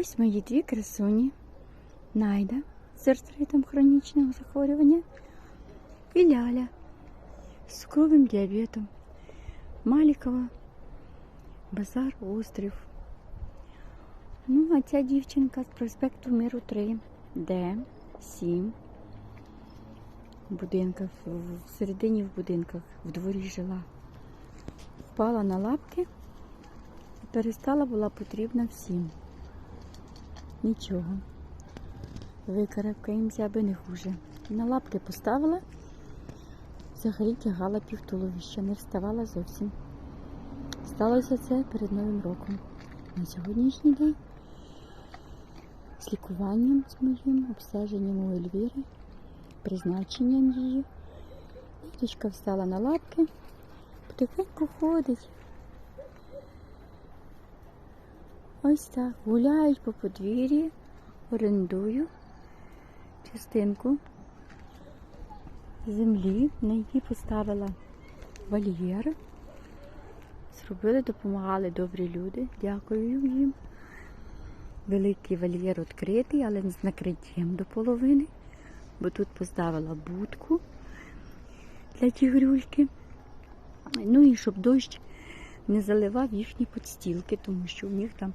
Ось мої дві красуні. Найда з артритом хронічного захворювання і Ляля з цукровим діабетом. Малікова, Базар, острів. Ну, а ця дівчинка з проспекту Миру 3, Д, 7. В будинках, в- всередині в будинках, в дворі жила. Впала на лапки перестала була потрібна всім. Нічого. Викарабкаємося, аби не хуже. На лапки поставила, взагалі тягала півтуловища, не вставала зовсім. Сталося це перед Новим роком. На сьогоднішній день з лікуванням з моїм, обстеженням у Ельвіри, призначенням її. Діточка встала на лапки, потихеньку ходить. Ось так. Гуляють по подвір'ї, орендую частинку землі, на якій поставила вольєр. Зробили, допомагали добрі люди. Дякую їм. Великий вольєр відкритий, але з накриттям до половини, бо тут поставила будку для тігрюльки. Ну і щоб дощ не заливав їхні подстілки, тому що у них там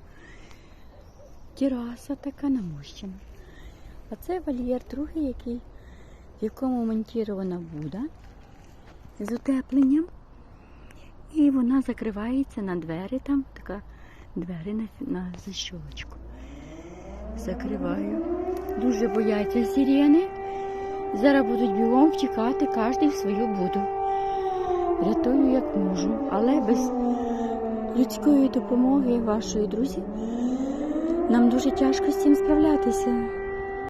тераса така намощена. А це вольєр другий, який, в якому монтірована буда з утепленням. І вона закривається на двері, там така двері на, на защолочку. Закриваю. Дуже бояться сирени. Зараз будуть бігом втікати кожен в свою буду. Рятую як можу, але без людської допомоги вашої друзі нам дуже тяжко з цим справлятися.